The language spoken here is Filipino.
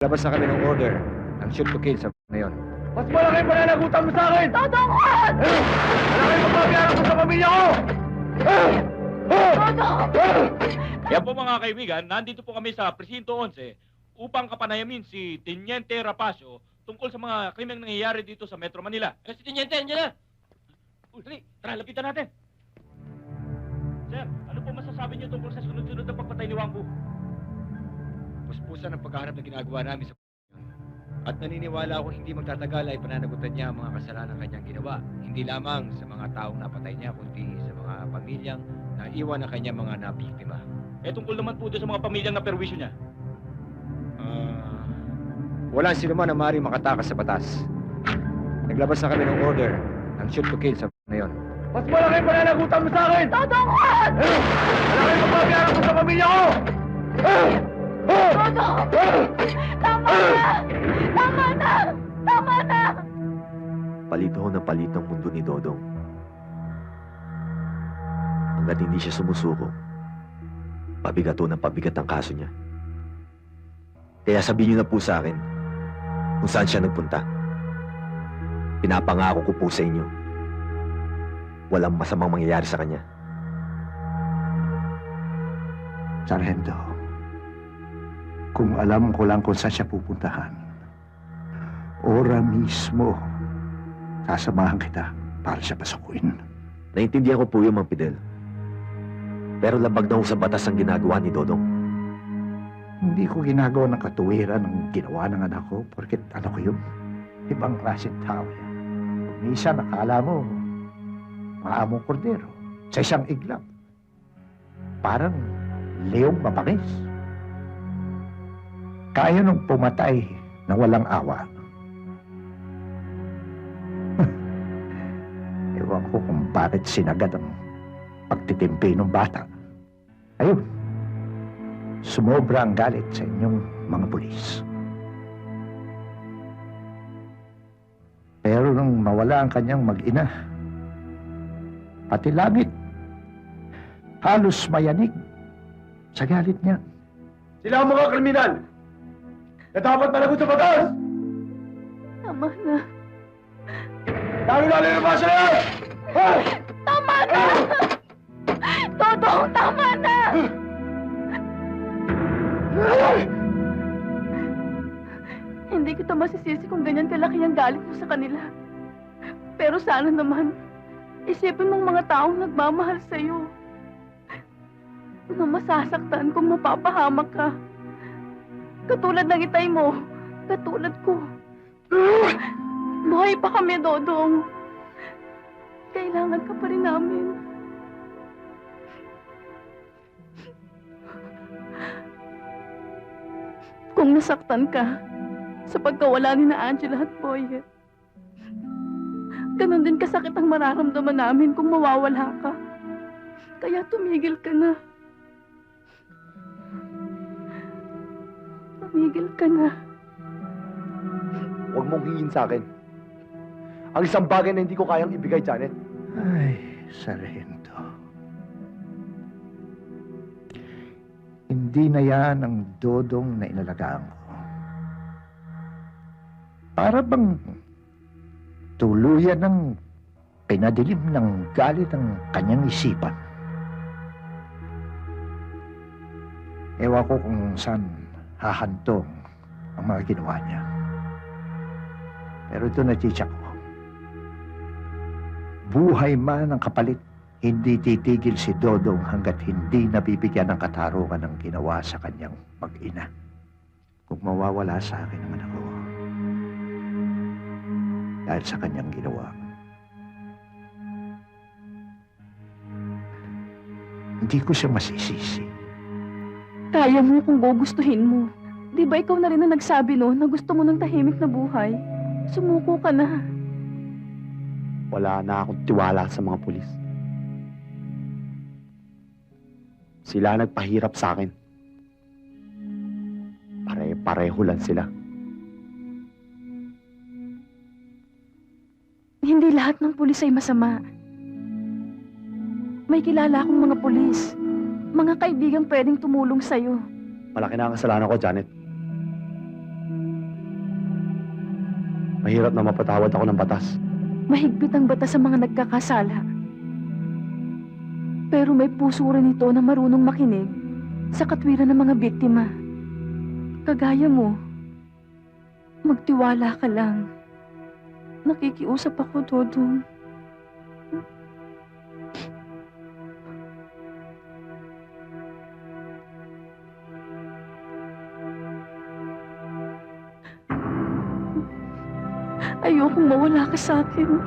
Labas na kami ng order ng shoot to kill sa na yon. Mas malaki pananagutan mo sa akin! Totokon! Malaki pagbabayaran ko sa pamilya ko! Totoo! Yan po mga kaibigan, nandito po kami sa Presinto 11 upang kapanayamin si Teniente Rapacio tungkol sa mga krimeng nangyayari dito sa Metro Manila. Eh, si Teniente, andyan na! Uy, dali, tara, lapitan natin. Sir, ano po masasabi niyo tungkol sa sunod-sunod na pagpatay ni Wangbu? Puspusan ang paghahanap na ginagawa namin sa at naniniwala ako hindi magtatagal ay pananagutan niya ang mga kasalanan kanyang ginawa. Hindi lamang sa mga taong napatay niya, kundi sa mga pamilyang naiwan ng kanyang mga nabiktima. Eh, tungkol naman po doon sa mga pamilyang na perwisyo niya. Ah, wala sino man na maaaring makatakas sa batas. Naglabas na kami ng order ng shoot to kill sa na yon. Mas malaki pananagutan mo sa akin! Totokon! Malaki pagbabayaran ko sa pamilya ko! Totoo! Tama na! Tama na! Tama na! Palito ho ng palit ng mundo ni Dodong. Hanggat hindi siya sumusuko, pabigat ho ng pabigat ang kaso niya. Kaya sabihin niyo na po sa akin kung saan siya nagpunta. Pinapangako ko po sa inyo, walang masamang mangyayari sa kanya. Sargento, kung alam ko lang kung saan siya pupuntahan, ora mismo, sasamahan kita para siya pasukuin. Naintindihan ko po yung Mang Fidel. Pero labag na ho sa batas ang ginagawa ni Dodong. Hindi ko ginagawa ng katuwiran ang ginawa ng anak ko porket ano ko yun, ibang klaseng tao yan. Minsan nakala mo, maamong kordero sa isang iglap. Parang leong mapangis. Kaya nung pumatay na walang awa. Ewan ko kung bakit sinagad ang pagtitimpi ng bata. Ayun, sumobra ang galit sa inyong mga pulis. Pero nung mawala ang kanyang mag-ina, pati langit, halos mayanig sa galit niya. Sila ang mga kriminal na dapat managot sa batas! Tama na! Lalo-lalo na ba siya yan? Ha? Tama na! Totoo! Tama na! Hindi kita masisisi kung ganyan kalaki ang galit mo sa kanila. Pero sana naman, isipin mong mga taong nagmamahal sa'yo. Na masasaktan kung mapapahamak ka. Katulad ng itay mo, katulad ko. Buhay pa kami, Dodong. Kailangan ka pa rin namin. Kung nasaktan ka sa pagkawala ni na Angela at Boyet, ganon din kasakit ang mararamdaman namin kung mawawala ka. Kaya tumigil ka na. Tumigil ka na. Huwag mong hingin sa akin. Ang isang bagay na hindi ko kayang ibigay, Janet. Ay, Sargento. Hindi na yan ang dodong na inalagaan ko. Para bang tuluyan ng pinadilim ng galit ang kanyang isipan. Ewan ko kung saan hahantong ang mga ginawa niya. Pero ito natitsak ko. Buhay man ang kapalit, hindi titigil si Dodong hanggat hindi nabibigyan ng katarungan ng ginawa sa kanyang mag-ina. Kung mawawala sa akin ang anak ko, dahil sa kanyang ginawa, hindi ko siya masisisi. Kaya mo kung gugustuhin mo. Di ba ikaw na rin na nagsabi no na gusto mo ng tahimik na buhay? Sumuko ka na. Wala na akong tiwala sa mga pulis. Sila nagpahirap sa akin. Pare-pareho lang sila. Hindi lahat ng pulis ay masama. May kilala akong mga pulis. Mga kaibigang pwedeng tumulong sa'yo. Malaki na ang kasalanan ko, Janet. Mahirap na mapatawad ako ng batas. Mahigpit ang batas sa mga nagkakasala. Pero may puso rin ito na marunong makinig sa katwiran ng mga biktima. Kagaya mo, magtiwala ka lang. Nakikiusap ako, Dodong. Ayokong mawala ka sa akin.